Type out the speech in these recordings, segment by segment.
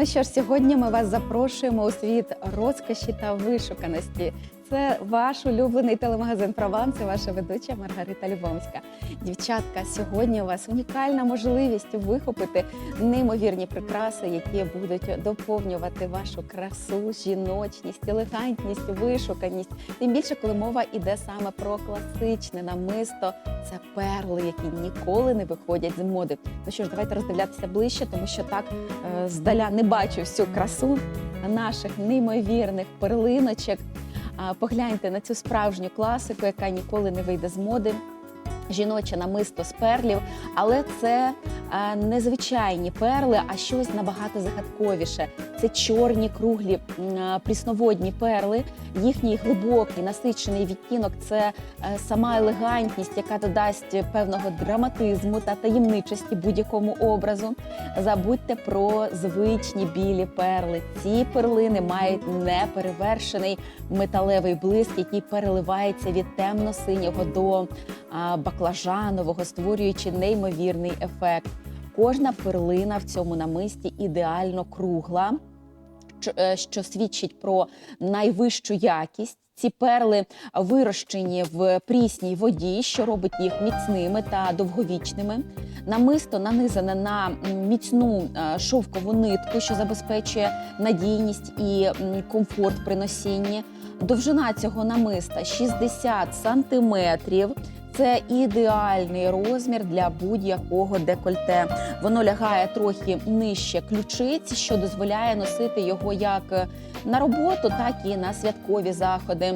Ну що ж, сьогодні ми вас запрошуємо у світ розкоші та вишуканості. Це ваш улюблений телемагазин Прованс і ваша ведуча Маргарита Любомська. Дівчатка, сьогодні у вас унікальна можливість вихопити неймовірні прикраси, які будуть доповнювати вашу красу, жіночність, елегантність, вишуканість. Тим більше, коли мова йде саме про класичне намисто, це перли, які ніколи не виходять з моди. Ну що ж, давайте роздивлятися ближче, тому що так е, здаля не бачу всю красу наших неймовірних перлиночок. Погляньте на цю справжню класику, яка ніколи не вийде з моди. Жіноче намисто з перлів, але це е, не звичайні перли, а щось набагато загадковіше. Це чорні круглі е, прісноводні перли. Їхній глибокий насичений відтінок це е, сама елегантність, яка додасть певного драматизму та таємничості будь-якому образу. Забудьте про звичні білі перли. Ці перлини мають неперевершений металевий блиск, який переливається від темно-синього до баклажанового, створюючи неймовірний ефект. Кожна перлина в цьому намисті ідеально кругла, е, що свідчить про найвищу якість. Ці перли вирощені в прісній воді, що робить їх міцними та довговічними. Намисто нанизане на міцну е, шовкову нитку, що забезпечує надійність і комфорт при носінні. Довжина цього намиста 60 сантиметрів. Це ідеальний розмір для будь-якого декольте. Воно лягає трохи нижче ключиць, що дозволяє носити його як на роботу, так і на святкові заходи.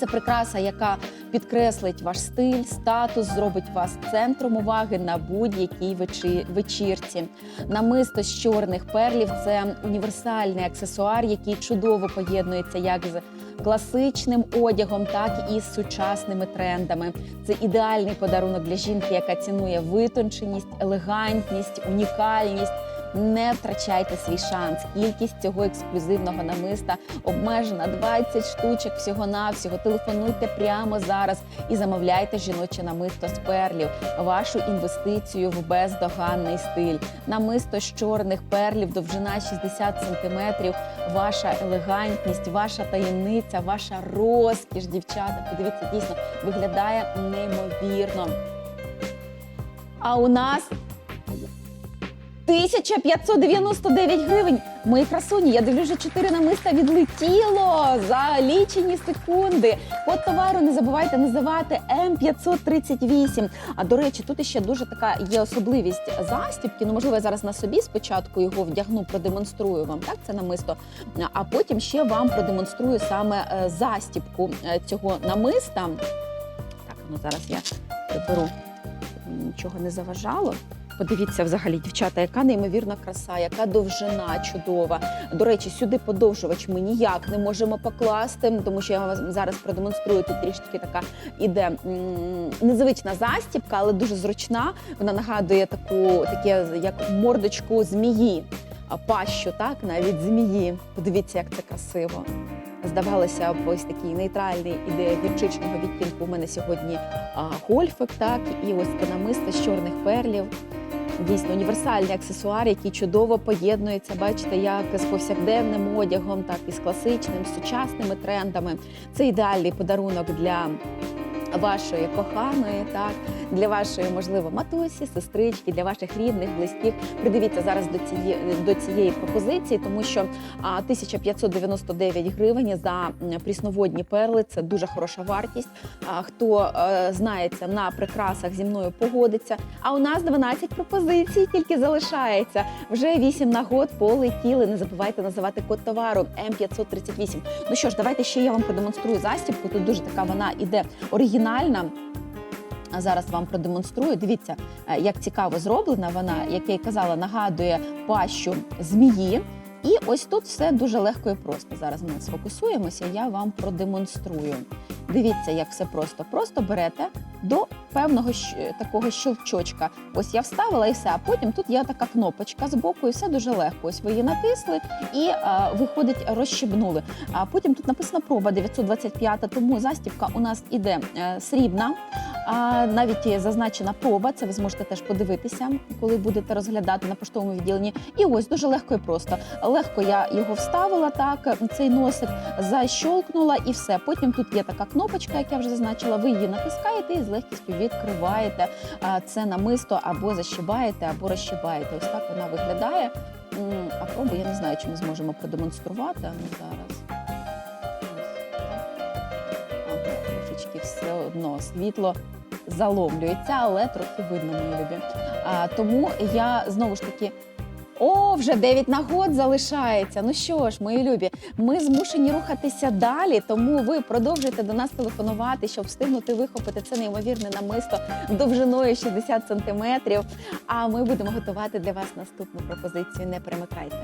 Це прикраса, яка підкреслить ваш стиль, статус, зробить вас центром уваги на будь-якій вечі- вечірці. Намисто з чорних перлів це універсальний аксесуар, який чудово поєднується як з класичним одягом, так і з сучасними трендами. Це ідеальний подарунок для жінки, яка цінує витонченість, елегантність, унікальність. Не втрачайте свій шанс. Кількість цього ексклюзивного намиста обмежена 20 штучок всього-навсього. Телефонуйте прямо зараз і замовляйте жіноче намисто з перлів, вашу інвестицію в бездоганний стиль. Намисто з чорних перлів, довжина 60 сантиметрів. Ваша елегантність, ваша таємниця, ваша розкіш, дівчата. Подивіться, дійсно виглядає неймовірно. А у нас 1599 гривень. Мої красуні, я дивлюсь, вже 4 намиста відлетіло за лічені секунди. Код товару не забувайте називати М538. А до речі, тут ще дуже така є особливість застібки. Ну, можливо, я зараз на собі спочатку його вдягну, продемонструю вам так це намисто. А потім ще вам продемонструю саме е, застібку е, цього намиста. Так, ну зараз я приберу, нічого не заважало. Подивіться взагалі, дівчата, яка неймовірна краса, яка довжина чудова. До речі, сюди подовжувач ми ніяк не можемо покласти, тому що я вам зараз продемонструю. Тут трішки така іде незвична застібка, але дуже зручна. Вона нагадує таку таке як мордочку змії, пащу, так навіть змії. Подивіться, як це красиво. Здавалося б, ось такий нейтральний іде гірчичного відтінку. У мене сьогодні а, гольфик, так і ось це намисто з чорних перлів. Дійсно, універсальний аксесуар, який чудово поєднується, бачите, як з повсякденним одягом, так і з класичним, сучасними трендами. Це ідеальний подарунок для вашої коханої, так для вашої, можливо, матусі, сестрички, для ваших рідних, близьких. Придивіться зараз до цієї до цієї пропозиції, тому що 1599 гривень за прісноводні перли це дуже хороша вартість. Хто е, знається на прикрасах зі мною погодиться. А у нас 12 пропозицій тільки залишається. Вже 8 нагод полетіли. Не забувайте називати код товару М538. Ну що ж, давайте ще я вам продемонструю застібку. Тут дуже така вона іде оригінальна. А зараз вам продемонструю. Дивіться, е, як цікаво зроблена вона, як я й казала, нагадує пащу змії. І ось тут все дуже легко і просто. Зараз ми сфокусуємося, я вам продемонструю. Дивіться, як все просто. Просто берете до певного такого щелчочка. Ось я вставила і все. А потім тут є така кнопочка з боку, і все дуже легко. Ось ви її натисли і е, виходить, розщебнули. А потім тут написано проба 925, тому застібка у нас іде е, срібна. Навіть зазначена проба, це ви зможете теж подивитися, коли будете розглядати на поштовому відділенні. І ось дуже легко і просто. Легко я його вставила так, цей носик, защолкнула і все. Потім тут є така кнопочка, як я вже зазначила. Ви її натискаєте і з легкістю відкриваєте це намисто або защибаєте, або розщибаєте. Ось так вона виглядає. А пробу я не знаю, чи ми зможемо продемонструвати. Ну зараз. Ось. Ага, трошечки все одно світло заломлюється, але трохи видно, мої любі. А, тому я знову ж таки. О, вже 9 нагод залишається. Ну що ж, мої любі, ми змушені рухатися далі, тому ви продовжуйте до нас телефонувати, щоб встигнути вихопити це неймовірне намисто довжиною 60 сантиметрів. А ми будемо готувати для вас наступну пропозицію. Не перемикайте.